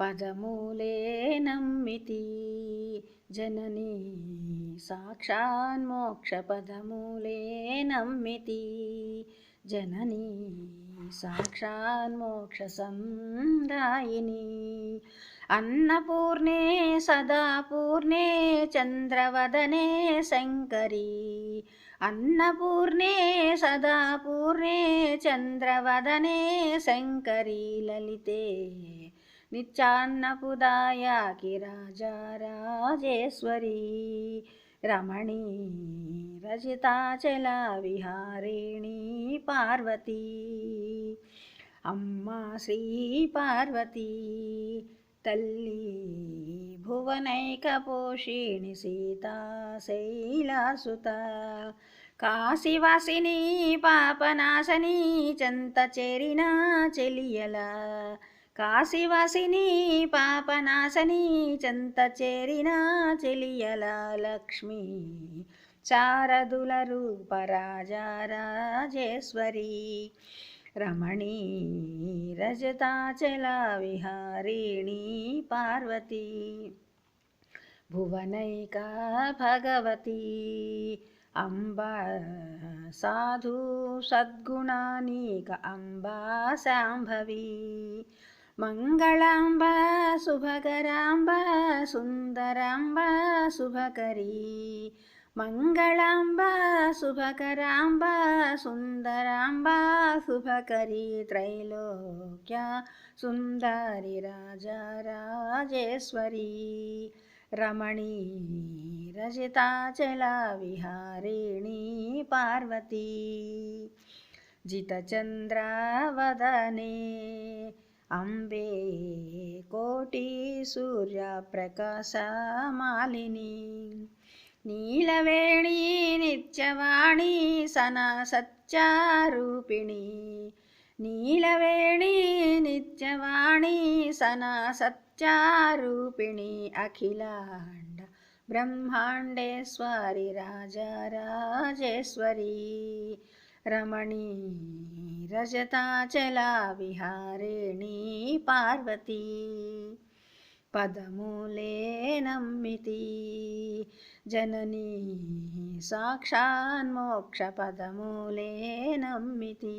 పదమూలే నమ్మితి. జననీ సాక్షాన్మోక్షపదమూలే నమ్మితి. జననీ సాక్షాన్మోక్షసందాయిని అన్నపూర్ణే సదాపూర్ణే చంద్రవదనే శంకరీ. అన్నపూర్ణే సదాపూర్ణే చంద్రవదనే శంకరీ. లలితే నిత్యాన్నపుదాయాకి రాజారాజేశ్వరీ రమణీ రజితాచల విహారిణీ పార్వతీ అమ్మా శ్రీ పార్వతీ తల్లి భువనైకపోషిణి సీతా శైలాసుత కాశీవాసిని పాపనాశని చెంత చెరినా చెలియలా కాశీవాసిని పాపనాశని చెంత చేరిన చెలియల లక్ష్మి. చారదుల రూపరాజారాజేశ్వరి రమణీ రజతాచల విహారిణి పార్వతీ. భువనైక భగవతి. అంబ సాధు సద్గుణానీక అంబా శాంభవి. मङ्गलाम्ब शुभकराम्ब सुन्दराम्ब शुभकरी मङ्गलाम्ब शुभकराम्ब सुन्दराम्ब शुभकरी त्रैलोक्या सुन्दरि राजा राजेश्वरी। रमणी रजिताचेला विहारिणी पार्वती। जितचन्द्रावदने అంబే కోటి సూర్య సూర్యప్రకాశమాలిని. నీలవేణి నిత్యవాణి సన సత్యారూపిణి నీలవేణి నిత్యవాణి సన సత్యారూపిణి అఖిలాండ బ్రహ్మాండేశ్వరి రాజరాజేశ్వరి రమణీ రజతాచలా విహారేణీ పార్వతీ పదమూలే నమ్మితి జననీ సాక్షాన్మోక్ష పదమూలే నమ్మితి